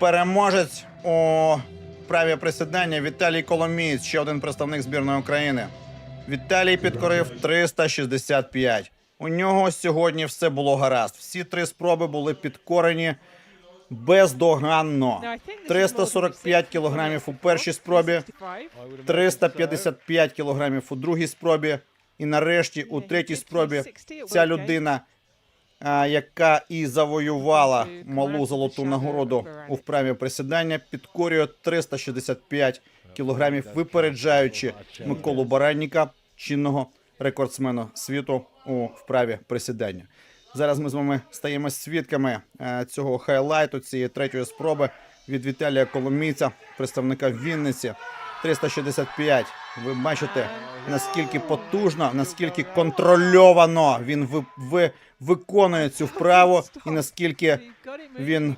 переможець у праві присідання Віталій Коломієць, ще один представник збірної України. Віталій підкорив 365. У нього сьогодні все було гаразд. Всі три спроби були підкорені бездоганно. 345 кілограмів у першій спробі, 355 кілограмів у другій спробі. І нарешті у третій спробі ця людина, яка і завоювала малу золоту нагороду у вправі присідання, підкорює 365 кілограмів, випереджаючи Миколу Баранніка, чинного рекордсмена світу у вправі присідання. Зараз ми з вами стаємо свідками е, цього хайлайту, цієї третьої спроби від Віталія Коломійця, представника Вінниці. 365. Ви бачите, наскільки потужно, наскільки контрольовано він ви, ви, виконує цю вправу, і наскільки він